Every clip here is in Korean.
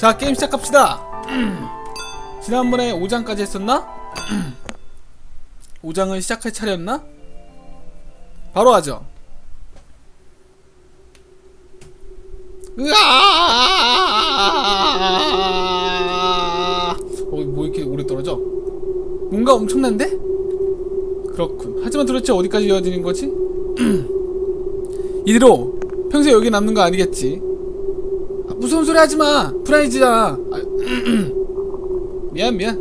자 게임 시작합시다 지난번에 5장까지 했었나? 5장을 시작할 차례였나? 바로 하죠 으아! 어, 뭐 이렇게 오래 떨어져? 뭔가 엄청난데? 그렇군. 하지만 도대체 어디까지 이어지는 거지? 이대로 평소에 여기 남는 거 아니겠지? 아, 무서운 소리 하지 마. 프라이즈야. 아, 미안 미안.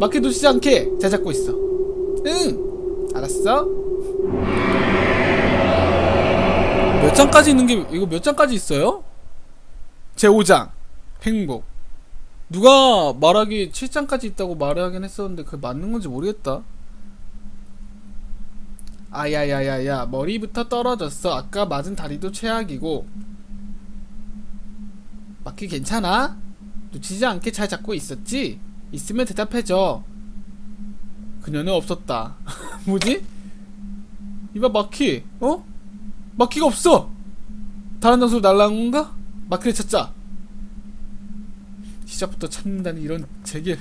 맞게 놓치지 않게 잘 잡고 있어. 응. 알았어. 몇 장까지 있는 게 이거 몇 장까지 있어요? 제 5장 행복. 누가 말하기 7장까지 있다고 말하긴 했었는데 그게 맞는 건지 모르겠다. 아야야야야 머리부터 떨어졌어. 아까 맞은 다리도 최악이고. 마키 괜찮아? 놓치지 않게 잘 잡고 있었지? 있으면 대답해줘. 그녀는 없었다. 뭐지? 이봐 마키, 어? 마키가 없어. 다른 장소로 날라간 건가? 마키를 찾자. 시작부터 찾는다는 이런 제길.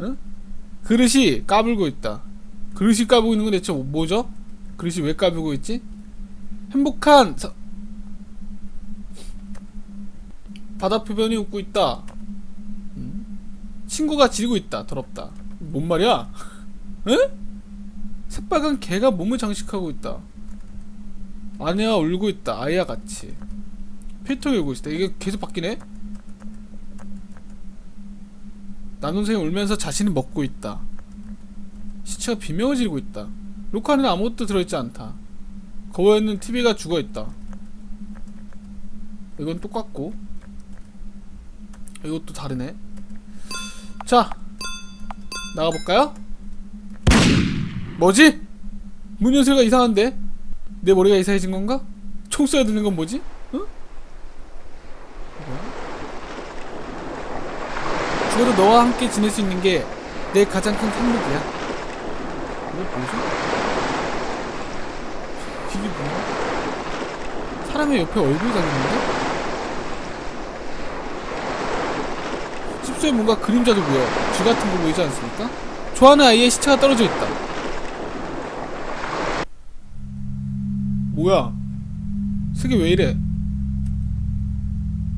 응? 그릇이 까불고 있다. 그릇이 까불고 있는 건 대체 뭐죠? 그릇이 왜 까불고 있지? 행복한 서... 바다 표변이 웃고 있다. 음? 친구가 지르고 있다. 더럽다. 뭔 말이야? 에? 새빨간 개가 몸을 장식하고 있다. 아내와 울고 있다. 아이와 같이. 필통이 울고 있다. 이게 계속 바뀌네? 남동생이 울면서 자신을 먹고 있다. 시체가 비명을 지르고 있다. 안에는 아무것도 들어있지 않다. 거울에는 TV가 죽어있다. 이건 똑같고 이것도 다르네. 자 나가볼까요? 뭐지? 문 연세가 이상한데? 내 머리가 이상해진 건가? 총 쏘야 되는 건 뭐지? 응? 뭐야? 죽어도 너와 함께 지낼 수 있는 게 내 가장 큰 행복이야. 이거 뭐지? 이게 뭐야? 사람의 옆에 얼굴이 달렸는데? 숲속에 뭔가 그림자도 보여. 쥐 같은 거 보이지 않습니까? 좋아하는 아이의 시체가 떨어져 있다. 뭐야? 색이 왜 이래?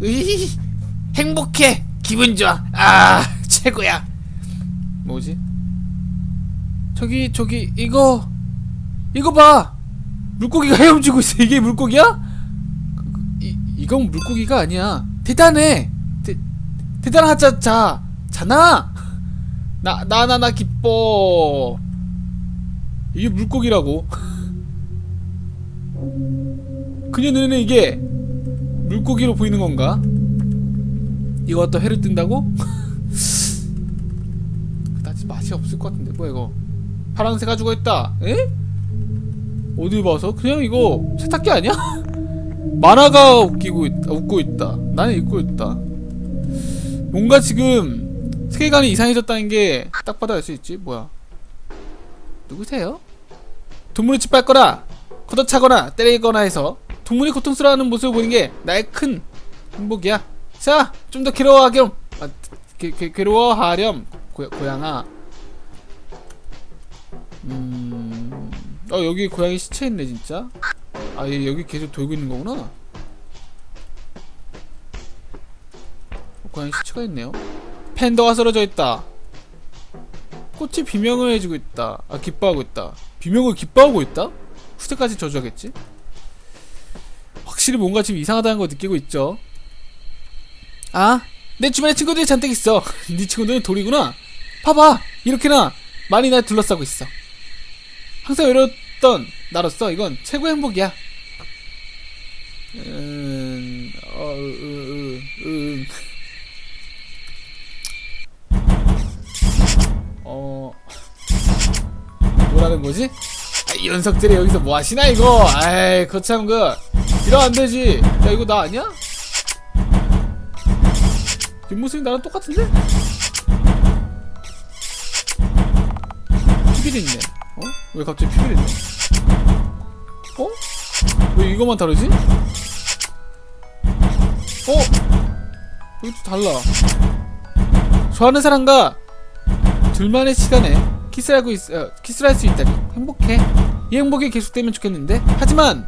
으이, 행복해 기분 좋아 아 최고야 뭐지? 저기 저기 이거 이거 봐 물고기가 헤엄치고 있어 이게 물고기야? 그, 그, 이 이건 물고기가 아니야 대단해 대 대단하자 자. 자나? 나 나 나 나 기뻐. 이게 물고기라고? 그녀 눈에는 이게 물고기로 보이는 건가? 이거 또 해를 뜬다고? 그다지 맛이 없을 것 같은데 뭐야 이거. 파란색 가지고 있다. 에? 어디 봐서? 그냥 이거 세탁기 아니야? 만화가 웃기고 있, 웃고 있다. 나는 웃고 있다 뭔가 지금 세계관이 이상해졌다는 게딱 봐도 알수 있지 뭐야 누구세요? 동물을 짓밟거나 걷어차거나 때리거나 해서 동물이 고통스러워하는 모습을 보는 게 나의 큰 행복이야 자, 좀 더 괴로워하렴. 아, 괴, 괴, 괴로워하렴. 고, 고양아. 음. 어, 여기 고양이 시체 있네, 진짜. 아, 얘 여기 계속 돌고 있는 거구나. 고양이 시체가 있네요. 팬더가 쓰러져 있다. 꽃이 비명을 해주고 있다. 아, 기뻐하고 있다. 비명을 기뻐하고 있다? 후대까지 저주하겠지? 확실히 뭔가 지금 이상하다는 걸 느끼고 있죠. 아, 내 주변에 친구들이 잔뜩 있어. 네 친구들은 돌이구나. 봐봐, 이렇게나 많이 날 둘러싸고 있어. 항상 외로웠던 나로서 이건 최고의 행복이야. 음, 어, 으, 으, 으, 음. 어, 뭐라는 거지? 아, 이 녀석들이 여기서 뭐 하시나 이거? 아이, 거참 그 이러면 안 되지. 야, 이거 나 아니야? 뒷모습이 나랑 똑같은데? 피빌 있네. 어? 왜 갑자기 피빌 있네? 어? 왜 이것만 다르지? 어? 이것도 달라. 좋아하는 사람과 둘만의 시간에 키스를 하고 있, 어, 키스를 할 수 있다니 행복해. 이 행복이 계속되면 좋겠는데 하지만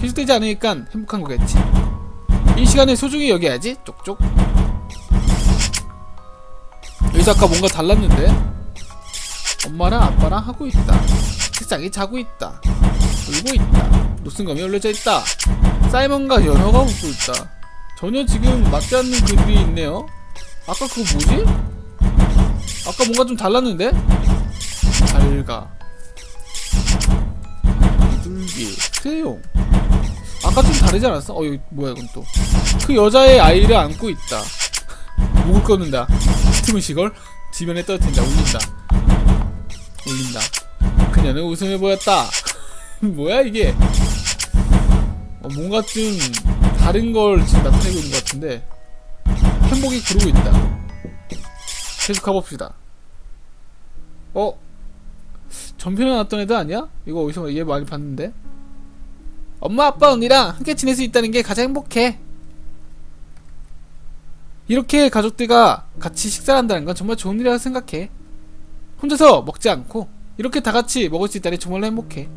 계속되지 않으니까 행복한 거겠지. 이 시간을 소중히 여겨야지. 쪽쪽. 여기서 아까 뭔가 달랐는데 엄마랑 아빠랑 하고 있다. 책상에 자고 있다. 울고 있다. 노슨검이 올려져 있다. 사이먼과 연어가 웃고 있다. 전혀 지금 맞지 않는 글이 있네요. 아까 그거 뭐지? 아까 뭔가 좀 달랐는데? 잘가. 비둘기, 크레용. 아까 좀 다르지 않았어? 어, 여기 뭐야, 이건 또. 그 여자의 아이를 안고 있다. 목을 꺼는다. 틈은 시걸? 지면에 떨어진다. 울린다. 울린다. 그녀는 웃음을 보였다. 뭐야, 이게? 어, 뭔가 좀 다른 걸 지금 나타내고 있는 것 같은데 행복이 구르고 있다. 계속 가봅시다. 어? 전편에 나왔던 애들 아니야? 이거 어디서 얘 많이 봤는데? 엄마 아빠 언니랑 함께 지낼 수 있다는 게 가장 행복해. 이렇게 가족들과 같이 식사를 한다는 건 정말 좋은 일이라고 생각해. 혼자서 먹지 않고 이렇게 다 같이 먹을 수 있다니 정말로 행복해.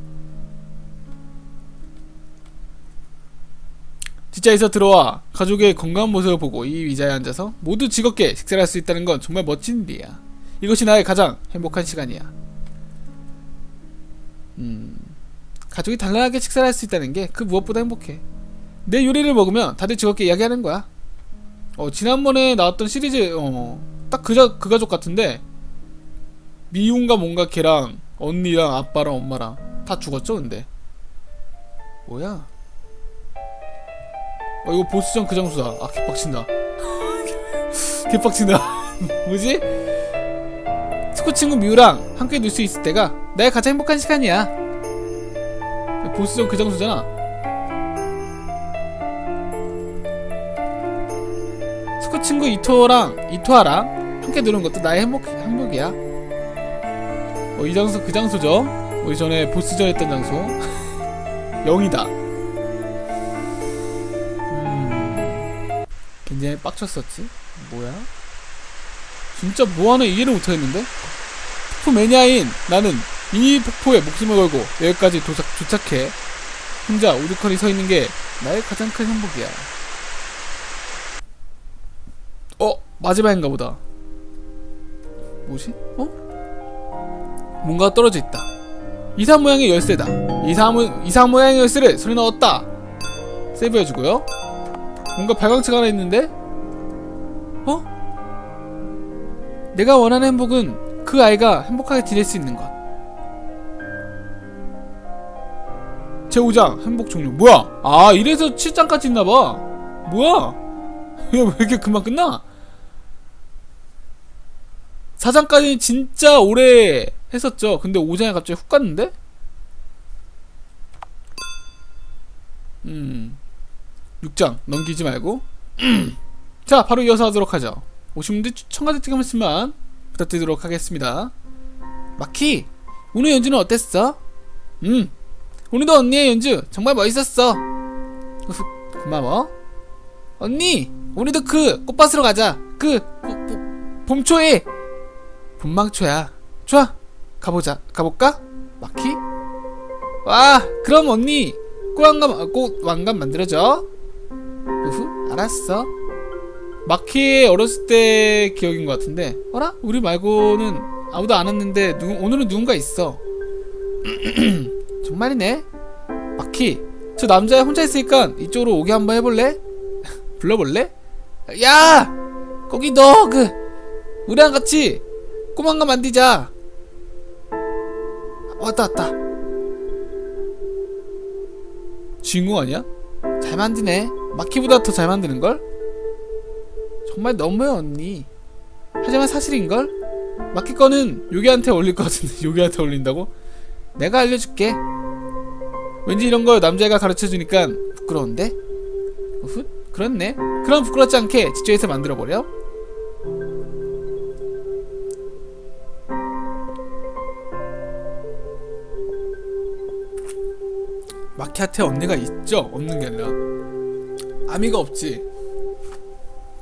지자에서 들어와 가족의 건강한 모습을 보고 이 의자에 앉아서 모두 즐겁게 식사를 할 수 있다는 건 정말 멋진 일이야. 이것이 나의 가장 행복한 시간이야. 음, 가족이 단란하게 식사를 할 수 있다는 게 그 무엇보다 행복해. 내 요리를 먹으면 다들 즐겁게 이야기하는 거야. 어, 지난번에 나왔던 시리즈, 어, 딱 그, 그 가족 같은데, 미움과 뭔가 걔랑, 언니랑 아빠랑 엄마랑 다 죽었죠, 근데. 뭐야? 어 이거 보스전 그 장소다 아 개빡친다 개빡친다 뭐지? 스코 친구 미우랑 함께 놀 수 있을 때가 나의 가장 행복한 시간이야. 보스전 그 장소잖아. 스코 친구 이토랑 이토아랑 함께 노는 것도 나의 행복, 행복이야. 어, 이 장소 그 장소죠. 우리 전에 보스전 했던 장소. 0이다. 굉장히 빡쳤었지? 뭐야? 진짜 뭐하는 이해를 못하겠는데? 폭포 매니아인 나는 이 폭포에 목숨을 걸고 여기까지 도착, 도착해 혼자 우두커니 서 있는 게 나의 가장 큰 행복이야. 어? 마지막인가 보다. 뭐지? 어? 뭔가 떨어져 있다. 이상 모양의 열쇠다. 이상, 모, 이상 모양의 열쇠를 손에 넣었다. 세이브해주고요. 뭔가 발광체가 하나 있는데? 어? 내가 원하는 행복은 그 아이가 행복하게 지낼 수 있는 것. 제5장 행복 종료. 뭐야? 아, 이래서 7장까지 있나봐. 뭐야? 왜 이렇게 금방 끝나? 4장까지는 진짜 오래 했었죠. 근데 5장에 갑자기 훅 갔는데? 음. 6장 넘기지 말고 자 바로 이어서 하도록 하죠 오신 분들 추천과 댓글 한 번씩만 부탁드리도록 하겠습니다. 마키 오늘 연주는 어땠어? 음 오늘도 언니의 연주 정말 멋있었어. 고마워. 언니 오늘도 그 꽃밭으로 가자. 그 보- 보- 봄초에. 봄망초야. 좋아 가보자. 가볼까? 마키? 와 그럼 언니 꽃왕관, 꽃왕관 만들어줘. 우후 알았어 마키의 어렸을 때 기억인 것 같은데 어라? 우리 말고는 아무도 안 왔는데 누, 오늘은 누군가 있어 정말이네 마키 저 남자 혼자 있으니까 이쪽으로 오게 한번 해볼래? 불러볼래? 야! 거기 너 그 우리랑 같이 꼬망가 만들자 왔다 왔다 주인공 아니야? 잘 만드네. 마키보다 더 잘 만드는걸? 정말 너무해, 언니. 하지만 사실인걸? 마키 거는 요기한테 어울릴 것 같은데, 요기한테 어울린다고? 내가 알려줄게. 왠지 이런 걸 남자애가 가르쳐주니까 부끄러운데? 우훗, 그렇네. 그럼 부끄럽지 않게 직접해서 만들어버려. 마키한테 언니가 있죠? 없는 게 아니라. 아미가 없지.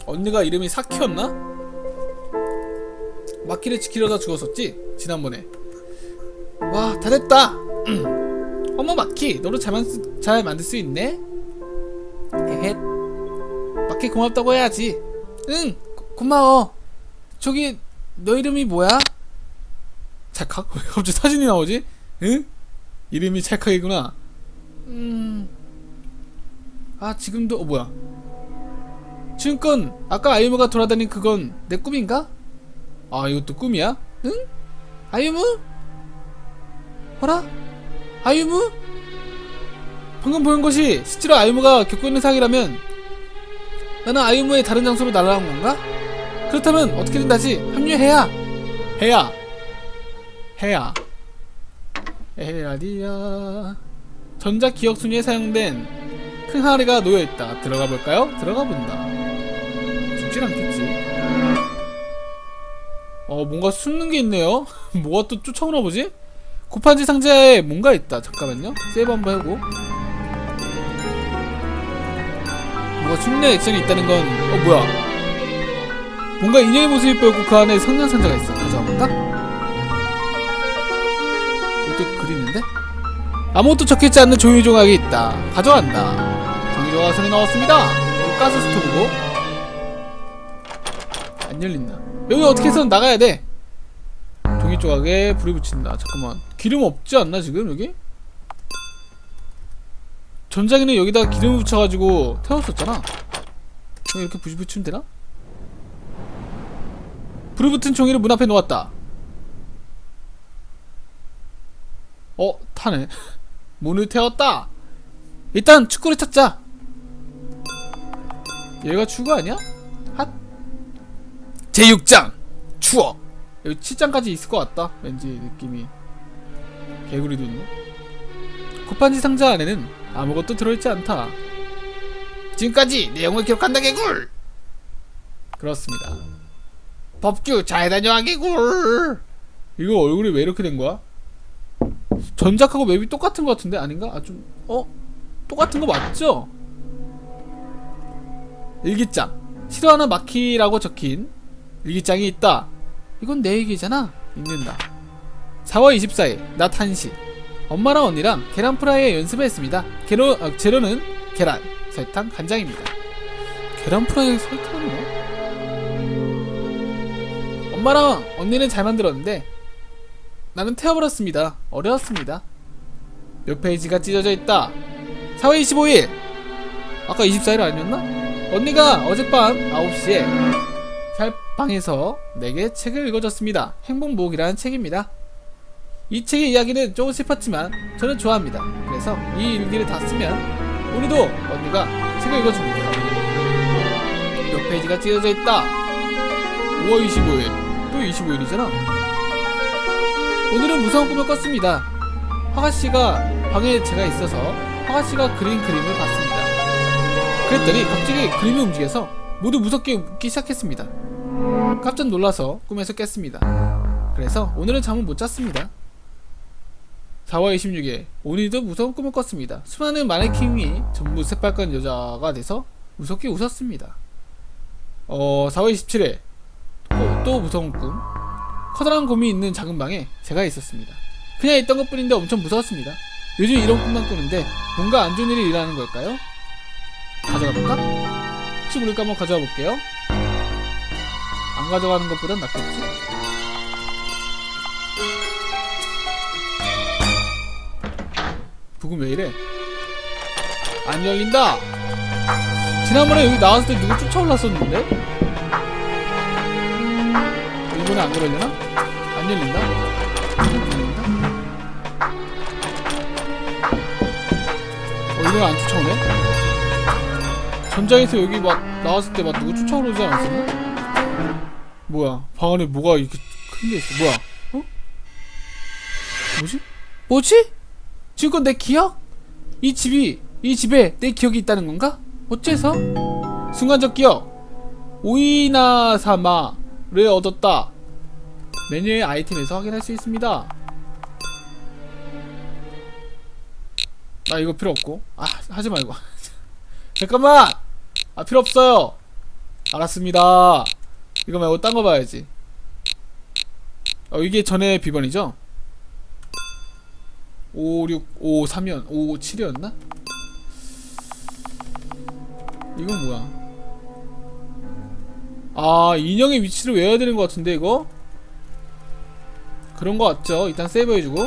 언니가 이름이 사키였나? 마키를 지키려다 죽었었지 지난번에 와 다 됐다 어머 마키 너도 잘, 만, 잘 만들 수 있네 에헷 마키 고맙다고 해야지 응 고, 고마워 저기 너 이름이 뭐야? 찰칵? 왜 갑자기 사진이 나오지? 응? 이름이 찰칵이구나 음... 아 지금도 어 뭐야 지금껏 아까 아유무가 돌아다닌 그건 내 꿈인가? 아 이것도 꿈이야? 응? 아유무? 어라? 아유무? 방금 보인 것이 실제로 아유무가 겪고 있는 상황이라면 나는 아유무의 다른 장소로 날아간 건가? 그렇다면 어떻게 된다지? 합류해야 해야 해야 에라디야 전자 기억 순위에 사용된 큰 항아리가 놓여 있다 들어가 볼까요? 들어가 본다 죽진 않겠지? 어 뭔가 숨는 게 있네요. 뭐가 또 쫓아오나 보지? 고판지 상자에 뭔가 있다. 잠깐만요. 세이브 한번 하고. 뭔가 숨는 액션이 있다는 건 어 뭐야? 뭔가 인형의 모습이 보이고 그 안에 성냥 상자가 있어. 가져와 볼까? 이것도 그리는데? 아무것도 적혀있지 않는 종이 조각이 있다. 가져간다. 종이 조각 손이 나왔습니다. 가스 스토브고 안 열린다. 여기 어떻게 해서 나가야 돼. 종이 조각에 불이 붙인다. 잠깐만. 기름 없지 않나 지금 여기? 전자기는 여기다 기름을 붙여가지고 태웠었잖아. 그럼 이렇게 불이 붙이면 되나? 불이 붙은 종이를 문 앞에 놓았다. 어 타네. 문을 태웠다. 일단 축구를 찾자. 얘가 축구 아니야? 핫 제6장. 추억 여기 7장까지 있을 것 같다 왠지 느낌이. 개구리도 있네. 쿠판지 상자 안에는 아무것도 들어있지 않다. 지금까지 내용을 기록한다 개굴! 그렇습니다. 법규 잘 다녀와 개굴! 이거 얼굴이 왜 이렇게 된 거야? 전작하고 맵이 똑같은 것 같은데? 아닌가? 아 좀 어? 똑같은 거 맞죠? 일기장. 싫어하는 마키라고 적힌 일기장이 있다 이건 내 얘기잖아 읽는다 4월 24일 낮 1시 엄마랑 언니랑 계란 프라이에 연습을 했습니다 재료, 어, 재료는 계란, 설탕, 간장입니다 계란 프라이에 설탕을 넣어? 엄마랑 언니는 잘 만들었는데 나는 태워버렸습니다. 어려웠습니다. 몇 페이지가 찢어져 있다. 4월 25일! 아까 24일 아니었나? 언니가 어젯밤 9시에 잘 방에서 내게 책을 읽어줬습니다. 행복목이라는 책입니다. 이 책의 이야기는 조금 슬펐지만 저는 좋아합니다. 그래서 이 일기를 다 쓰면 오늘도 언니가 책을 읽어줍니다. 몇 페이지가 찢어져 있다. 5월 25일. 또 25일이잖아. 오늘은 무서운 꿈을 꿨습니다. 화가씨가 방에 제가 있어서 화가씨가 그린 그림을 봤습니다. 그랬더니 갑자기 그림이 움직여서 모두 무섭게 웃기 시작했습니다. 깜짝 놀라서 꿈에서 깼습니다. 그래서 오늘은 잠을 못 잤습니다. 4월 26일 오늘도 무서운 꿈을 꿨습니다. 수많은 마네킹이 전부 새빨간 여자가 돼서 무섭게 웃었습니다. 어 4월 27일 또, 또 무서운 꿈 커다란 곰이 있는 작은 방에 제가 있었습니다. 그냥 있던 것 뿐인데 엄청 무서웠습니다. 요즘 이런 꿈만 꾸는데 뭔가 안 좋은 일이 일어나는 걸까요? 가져가 볼까? 혹시 모르니까 한번 가져가 볼게요. 안 가져가는 것보단 낫겠지? 부금 왜 이래? 안 열린다! 지난번에 여기 나왔을 때 누구 쫓아올랐었는데? 이번에 안 그러려나? 안 열린다? 안 열린다? 어, 쫓아오네? 전장에서 여기 막 나왔을 때 막 누구 쫓아오지 않았었나? 뭐야, 방 안에 뭐가 이렇게 큰 게 있어. 뭐야, 어? 뭐지? 뭐지? 지금껏 내 기억? 이 집이, 이 집에 내 기억이 있다는 건가? 어째서? 순간적 기억. 오이나사마를 얻었다. 메뉴의 아이템에서 확인할 수 있습니다. 나 이거 필요 없고. 아, 하지 말고. 잠깐만! 아, 필요 없어요. 알았습니다. 이거 말고 딴 거 봐야지. 어, 이게 전에 비번이죠? 5, 6, 5, 3연, 5, 7이었나? 이건 뭐야? 아, 인형의 위치를 외워야 되는 것 같은데, 이거? 그런 거 같죠? 일단 세이브 해주고.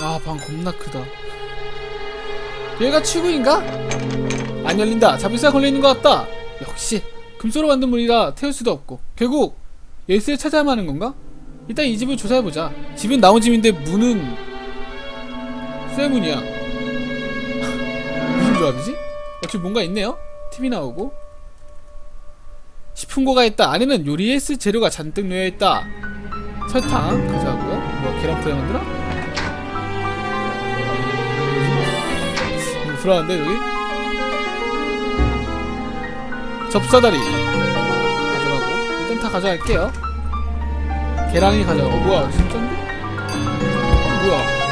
아, 방 겁나 크다. 얘가 출구인가? 안 열린다. 자물쇠가 걸려있는 것 같다. 역시 금소로 만든 문이라 태울 수도 없고 결국 열쇠를 찾아야만 하는 건가? 일단 이 집을 조사해보자. 집은 나온 집인데 문은 쇠 문이야. 무슨 조합이지? 어차피 뭔가 있네요. TV 나오고 식품 고가 있다. 안에는 요리에 쓸 재료가 잔뜩 놓여있다. 설탕 가져가고요. 뭐 계란 프라이 만들어? 불안한데 여기? 접사다리 가져가고 일단 다 가져갈게요 계란이 가져가고 뭐야 진짠데? 어, 뭐야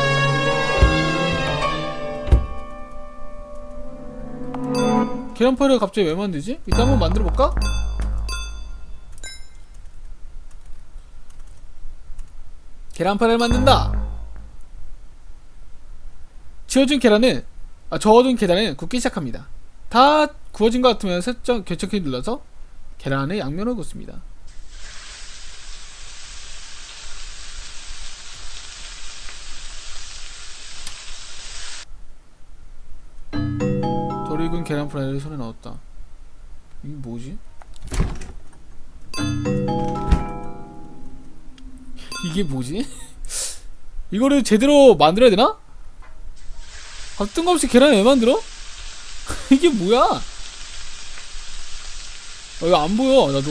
계란파이를 갑자기 왜 만들지? 이따 한번 만들어볼까? 계란파이를 만든다 지어준 계란은 아, 저어준 계란은 굽기 시작합니다 다 구워진 것 같으면 설정 결정키 눌러서 계란의 양면을 굽습니다. 덜 익은 계란 프라이를 손에 넣었다. 이게 뭐지? 이게 뭐지? 이거를 제대로 만들어야 되나? 아, 뜬금없이 계란을 왜 만들어? 이게 뭐야? 어, 이거 안 보여, 나도.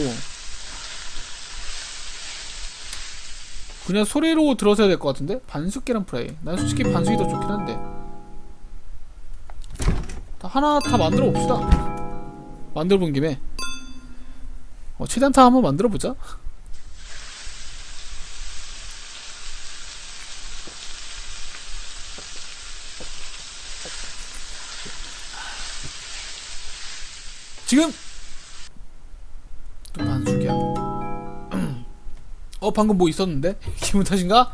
그냥 소리로 들어서야 될 것 같은데? 반숙 계란 프라이. 난 솔직히 반숙이 더 좋긴 한데. 다 하나 다 만들어 봅시다. 만들어 본 김에. 어, 최대한 다 한번 만들어 보자. 지금 또 반숙이야. 어 방금 뭐 있었는데 기분 탓인가?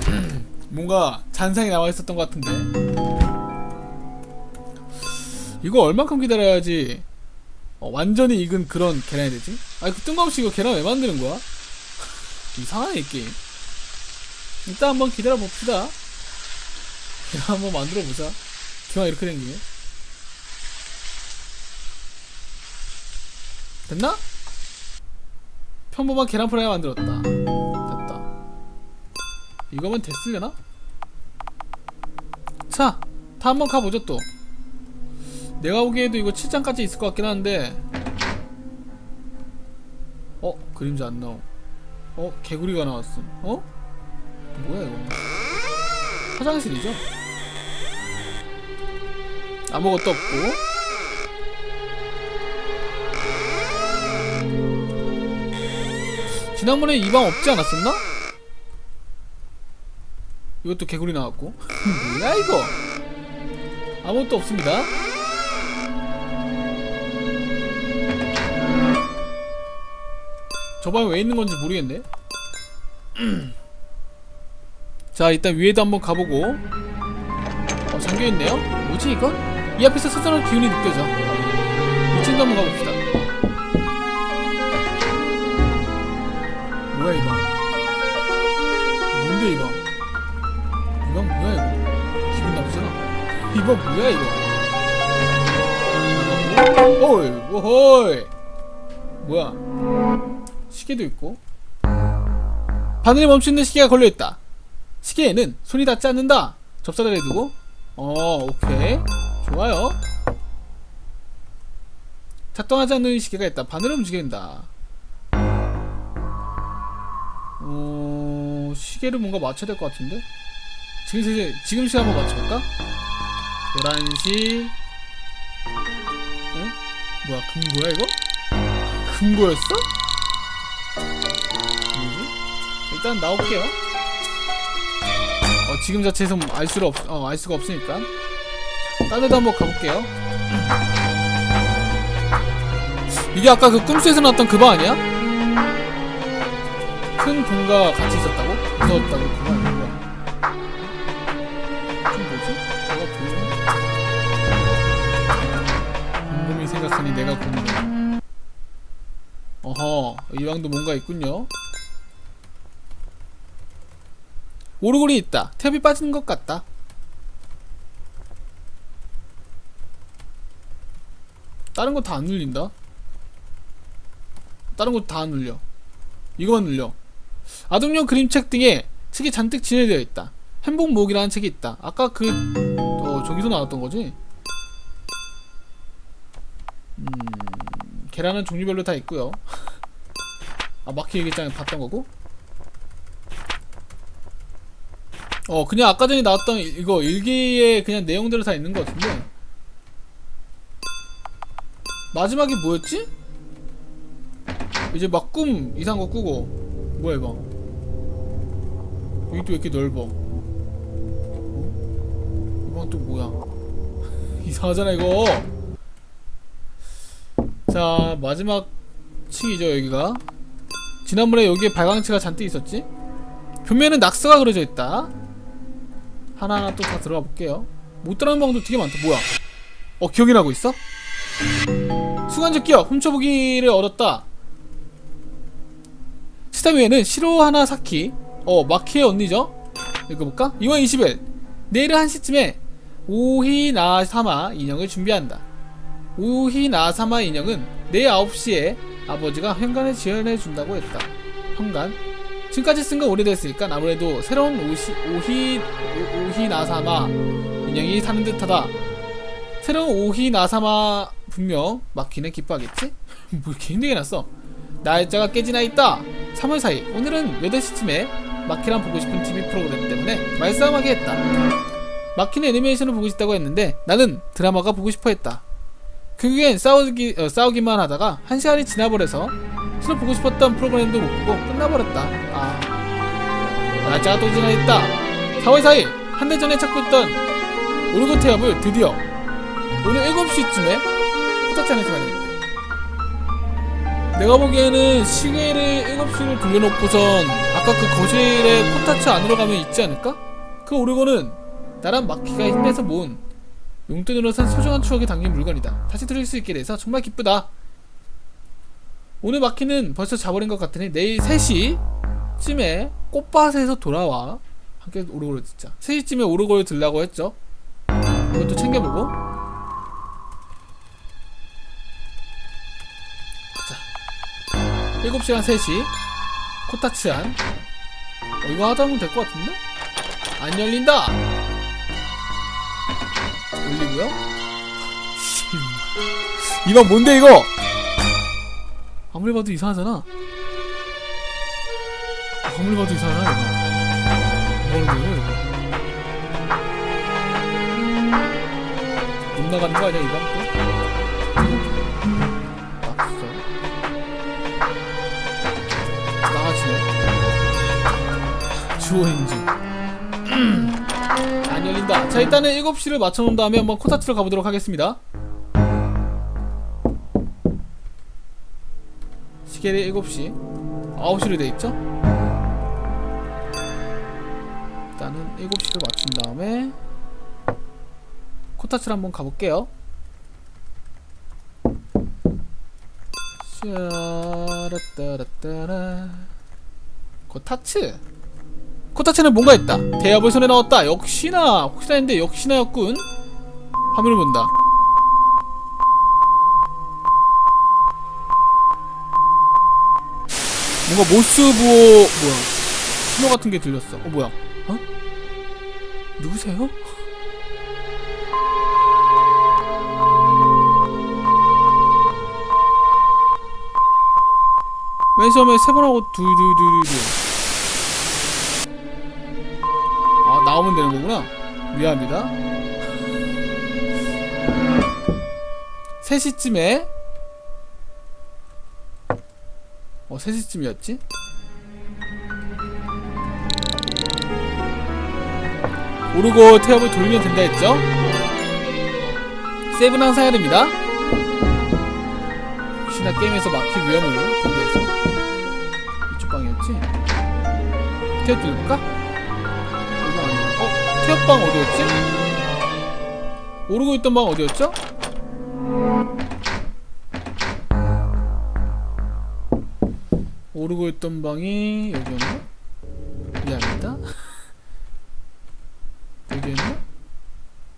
뭔가 잔상이 남아 있었던 것 같은데. 이거 얼만큼 기다려야지 어, 완전히 익은 그런 계란이 되지? 아니 그 뜬금없이 이거 계란 왜 만드는 거야? 이상하네 이 게임. 일단 한번 기다려 봅시다. 계란 한번 만들어 보자. 기왕 이렇게 된 김에. 됐나? 평범한 계란 프라이 만들었다. 됐다. 이거면 됐으려나? 자, 다 한번 가보죠 또. 내가 보기에도 이거 7장까지 있을 것 같긴 한데. 어, 그림자 안 나오. 어, 개구리가 나왔음. 어? 뭐야 이거? 화장실이죠? 아무것도 없고. 지난번에 이 방 없지 않았었나? 이것도 개구리 나왔고. 뭐야 이거? 아무것도 없습니다. 저 방에 왜 있는 건지 모르겠네. 자 일단 위에도 한번 가보고. 어 잠겨있네요? 뭐지 이건? 이 앞에서 서서한 기운이 느껴져. 2층도 한번 가봅시다 뭐야 이 방? 뭔데 이 방? 이방 뭐야 이거? 기분 나쁘잖아. 이방 뭐야 이거? 어이, 오호이. 뭐야? 시계도 있고. 바늘에 멈추는 시계가 걸려 있다. 시계에는 손이 닿지 않는다. 접사다리에 두고. 어, 오케이. 좋아요. 작동하지 않는 시계가 있다. 바늘을 움직인다. 어... 시계를 뭔가 맞춰야 될 것 같은데? 지금 시계, 지금 시간 한번 맞춰볼까? 11시 에? 뭐야 금고야 이거? 금고였어? 뭐지? 일단 나올게요 어 지금 자체에서 알 수가 없, 어, 알 수가 없으니까 딴 데도 한번 가볼게요. 이게 아까 그 꿈속에서 나왔던 그 방 아니야? 큰 공과 같이 있었다고? 무서웠다고? 아니야? 뭐야? 좀 뭐지? 내가 보이네? 곰곰이 생각하니 내가 고민해. 어허, 이 방도 뭔가 있군요. 오르골이 있다. 탭이 빠진 것 같다. 다른 거 다 안 눌린다. 다른 거 다 안 눌려. 이거만 눌려. 아동용 그림책 등에 책이 잔뜩 진열되어 있다. 행복목이라는 책이 있다. 아까 그, 어, 저기서 나왔던 거지? 음, 계란은 종류별로 다 있고요. 아, 마키 일기장에 봤던 거고? 어, 그냥 아까 전에 나왔던 이- 이거 일기에 그냥 내용대로 다 있는 것 같은데. 마지막이 뭐였지? 이제 막 꿈 이상한 거 꾸고 뭐야 이거? 여기 또왜 이렇게 넓어? 어? 이건 또 뭐야? 이상하잖아 이거. 자 마지막 층이죠 여기가. 지난번에 여기에 발광체가 잔뜩 있었지? 표면은 낙서가 그려져 있다. 하나하나 또 다 들어가 볼게요. 못 들어가는 방도 되게 많다. 뭐야? 어 기억이 나고 있어? 순간적 기억 훔쳐보기를 얻었다 스타미에는 시로하나 사키 어 마키의 언니죠? 읽어볼까? 2월 20일. 내일 1시쯤에 오히나사마 인형을 준비한다. 오히나사마 인형은 내일 9시에 아버지가 현관에 지원해 준다고 했다. 현관. 지금까지 쓴 건 오래됐으니까 아무래도 새로운 오시, 오히 오- 오히나사마 인형이 사는 듯하다. 새로운 오히나사마 분명 마키는 기뻐하겠지? 뭐 이렇게 힘들게 났어 날짜가 깨지나 있다. 3월 4일. 오늘은 8시쯤에 마키랑 보고 싶은 TV 프로그램 때문에 말싸움하게 했다. 마키는 애니메이션을 보고 싶다고 했는데 나는 드라마가 보고 싶어 했다. 결국엔 싸우기, 어, 싸우기만 하다가 한 시간이 지나버려서 서로 보고 싶었던 프로그램도 못 보고 끝나버렸다. 아. 날짜가 또 지나 있다. 4월 4일. 한 달 전에 찾고 있던 오르고 태엽을 드디어 오늘 7시쯤에 포타찬에서 발견했대 내가 보기에는 시계를 7시로 돌려놓고선 아까 그 거실에 코타츠 안으로 가면 있지 않을까? 그 오르고는 나랑 마키가 힘내서 모은 용돈으로 산 소중한 추억이 담긴 물건이다. 다시 들을 수 있게 돼서 정말 기쁘다. 오늘 마키는 벌써 자버린 것 같으니 내일 3시쯤에 꽃밭에서 돌아와 함께 오르고를 듣자. 3시쯤에 오르고를 들라고 했죠. 이것도 챙겨보고 7시간 3시 코타츠안 어, 이거 하다 보면 될 것 같은데? 안 열린다! 올리고요 이방 뭔데 이거? 아무리 봐도 이상하잖아 아무리 봐도 이상하잖아 이거 뭐하는 거야 이거 못 나가는 거 아니야 이방 또? 주어 인증 안 열린다. 자 일단은 7시를 맞춰놓은 다음에 한번 코타츠로 가보도록 하겠습니다. 시계를 7시. 9시로 돼있죠? 일단은 7시를 맞춘 다음에 코타츠를 한번 가볼게요. 샤라따라따라. 코타츠 코타츠는 뭔가 있다. 대합을 손에 넣었다. 역시나 혹시나 했는데 역시나였군. 화면을 본다. 뭔가 모스부호 뭐야? 신호 같은 게 들렸어. 어 뭐야? 어? 누구세요? 맨 처음에 세 번 하고 두두두두 나오면 되는 거구나 미안합니다 3시쯤에 어 3시쯤이었지? 오르고 태엽을 돌리면 된다 했죠? 세븐 항상 해야 됩니다. 혹시나 게임에서 막힐 위험을 경계해서 이쪽 방이었지? 태엽 뚫을까? 이거 아니야. 어? 태엽 방 어디였지? 오르고 있던 방 어디였죠? 오르고 있던 방이 여기였나? 미안합니다. 여기였나?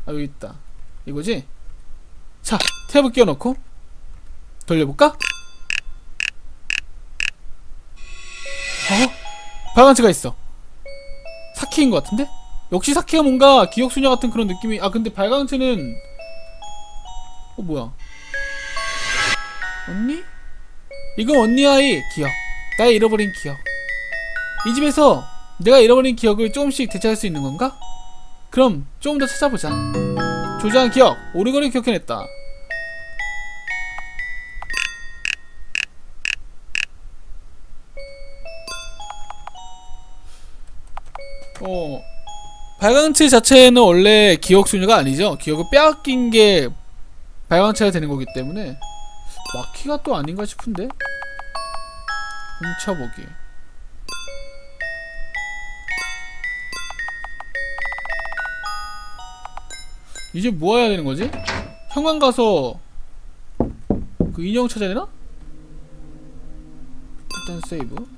아 여기 있다. 이거지? 자, 탭을 끼워놓고 돌려볼까? 어? 발광체가 있어. 사키인 것 같은데? 역시 사키가 뭔가 기억소녀 같은 그런 느낌이 아 근데 발광체는 어 뭐야? 언니? 이건 언니 아이 기억. 나의 잃어버린 기억. 이 집에서 내가 잃어버린 기억을 조금씩 되찾을 수 있는 건가? 그럼 조금 더 찾아보자. 조장한 기억. 오르거리 기억해냈다. 어 발광체 자체는 원래 기억 순위가 아니죠 기억을 빼앗긴 게 발광체가 되는 거기 때문에 마키가 또 아닌가 싶은데 훔쳐보기 이제 뭐 해야 되는 거지? 현관 가서 그 인형 찾아야 되나? 일단 세이브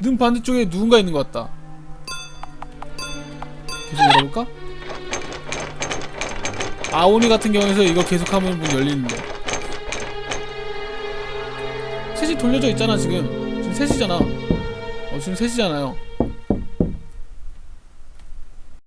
눈 반대쪽에 누군가 있는 것 같다. 계속 열어볼까? 아오니 같은 경우에서 이거 계속하면 문 열리는데. 셋이 돌려져 있잖아 지금. 지금 셋이잖아. 어 지금 셋이잖아요